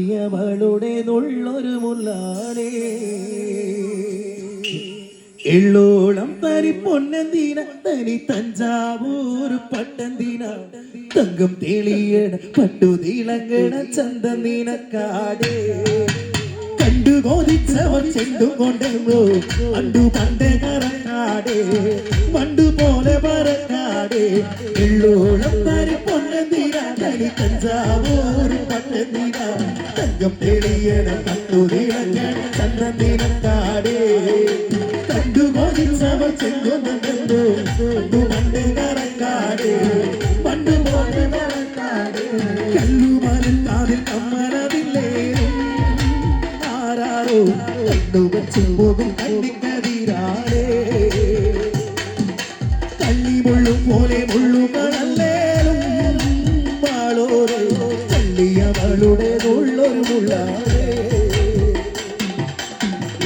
അവളുടെ നുള്ളൊരു എള്ളോളം തരി പൊന്നന്തിന തനി തഞ്ചാവൂർ പട്ടന്തിന. തങ്കം തെളിയണ പട്ടു തിളങ്ങണ ചന്തനീനക്കാടേ. കാടേ കണ്ടു കോതിച്ചവൻ ചെണ്ടും കൊണ്ടെന്നോ അണ്ടു പണ്ട് കറക്കാടേ. പണ്ടു പോലെ പറക്കാടേ. എള്ളോളം തരി പൊന്നന്തിന തനി തഞ്ചാവൂർ പട്ടന്തിന തങ്കം തെളിയണ കണ്ടു മോദിച്ചവർ ചെങ്കൊന്നു കണ്ടു പണ്ട് കറക്കാട് പണ്ട് പോലെ മറക്കാട് കല്ലുമലൻ കാതിൽ കമ്മലതില്ലേ ആരാറോ കണ്ടു വച്ചു പോകും കണ്ണിക്കതിരാളേ കള്ളി മുള്ളും പോലെ മുള്ളുകളല്ലേലും ചള്ളിയവളുടെ ഉള്ളൊരു മുള്ളാറേ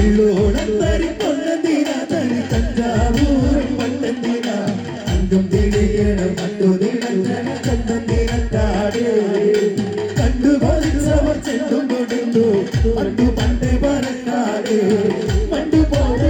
എള്ളോളം തരി പൊന്നതിന തരി തഞ്ചാവൂർ പട്ടത്തിന അന്തും തെളിയണം കണ്ടു നിലഞ്ഞന ചന്തം നിലത്താട് കണ്ടു പതിച്ചവർ ചെണ്ടും കൊടുത്തു പണ്ടു പണ്ട് പറക്കാട് പണ്ടു പോലെ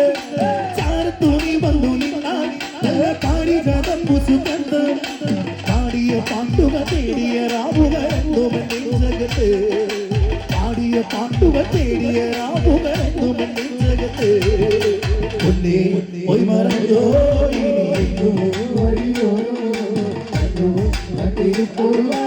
നെഞ്ചിടിപ്പിന്ന് ചാരത്തു നീ വന്നു നിന്നാൽ നല്ല പാടിക തമ്പുസു കണ്ട് പാടിയ പാട്ടുക തേടിയ രാവുക ജഗത്ത് പാടിയ പാട്ടുക തേടിയ രാവുക ജഗത്ത് പൊന്നേ പോയി മറഞ്ഞോ ഇനി എങ്ങോ വഴിയോ നട്ടിരിപ്പോഴുവാ